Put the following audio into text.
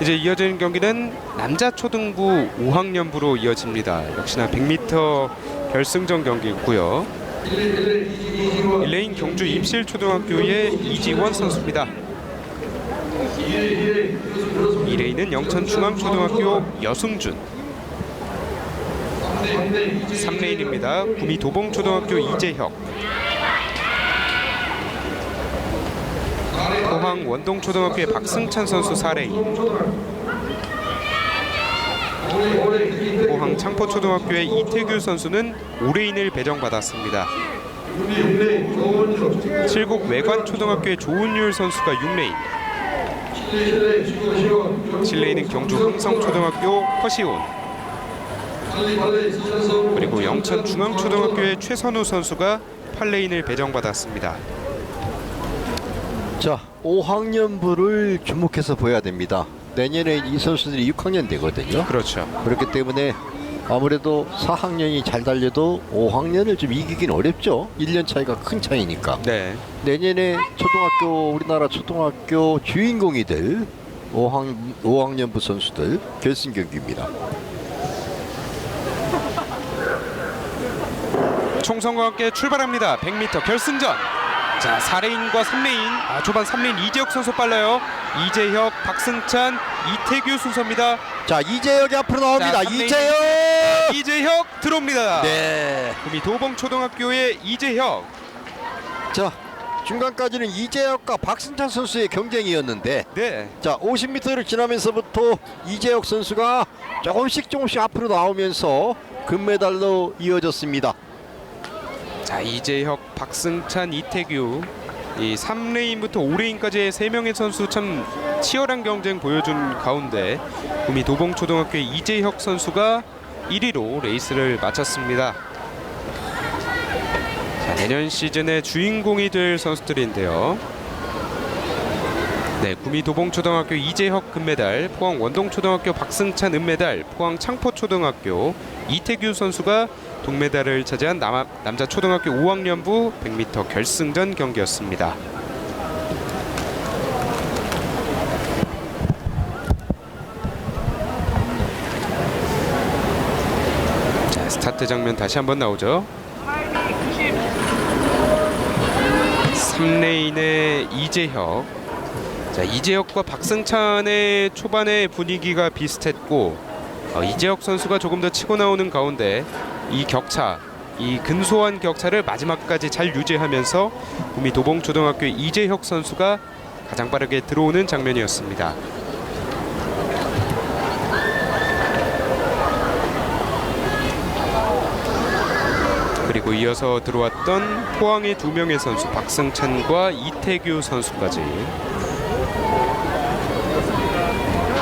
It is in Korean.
이제 이어지는 경기는 남자 초등부 5학년부로 이어집니다. 역시나 100m 결승전 경기고요. 1레인 경주 입실초등학교의 이지원 선수입니다. 2레인은 영천중앙초등학교 여승준 3레인입니다. 구미 도봉초등학교 이재혁 포항 원동초등학교의 박승찬 선수 4레인 포항 창포초등학교의 이태규 선수는 5레인을 배정받았습니다. 칠곡 외관초등학교의 조은율 선수가 6레인 7레인은 경주 흥성초등학교 허시온 그리고 영천중앙초등학교의 최선우 선수가 8레인을 배정받았습니다. 자, 5학년부를 주목해서 보야 됩니다. 내년에 이 선수들이 6학년 되거든요. 그렇죠. 그렇기 때문에 아무래도 4학년이 잘 달려도 5학년을 좀 이기긴 어렵죠. 1년 차이가 큰 차이니까. 네. 내년에 초등학교 우리나라 초등학교 주인공이 될 5학, 5학년부 선수들 결승 경기입니다. 총성과 함께 출발합니다. 100m 결승전. 자, 4레인과 3레인. 아, 초반 3레인 이재혁 선수 빨라요. 이재혁, 박승찬, 이태규 순서입니다. 자, 이재혁이 앞으로 나옵니다. 자, 삼레인. 이재혁! 이재혁 들어옵니다. 네. 구미 도봉초등학교의 이재혁. 자, 중간까지는 이재혁과 박승찬 선수의 경쟁이었는데 네. 자 50m를 지나면서부터 이재혁 선수가 조금씩 조금씩 앞으로 나오면서 금메달로 이어졌습니다. 자, 이재혁, 박승찬, 이태규. 이 3레인부터 5레인까지의 세 명의 선수 참 치열한 경쟁 보여준 가운데 구미 도봉초등학교의 이재혁 선수가 1위로 레이스를 마쳤습니다. 자, 내년 시즌의 주인공이 될 선수들인데요. 네, 구미 도봉초등학교 이재혁 금메달, 포항 원동초등학교 박승찬 은메달, 포항 창포초등학교 이태규 선수가 동메달을 차지한 남, 남자 초등학교 5학년부 100m 결승전 경기였습니다. 자, 스타트 장면 다시 한번 나오죠. 3레인의 이재혁. 자, 이재혁과 박승찬의 초반의 분위기가 비슷했고 어, 이재혁 선수가 조금 더 치고 나오는 가운데 이 격차, 이 근소한 격차를 마지막까지 잘 유지하면서 구미 도봉초등학교 이재혁 선수가 가장 빠르게 들어오는 장면이었습니다. 그리고 이어서 들어왔던 포항의 두 명의 선수 박승찬과 이태규 선수까지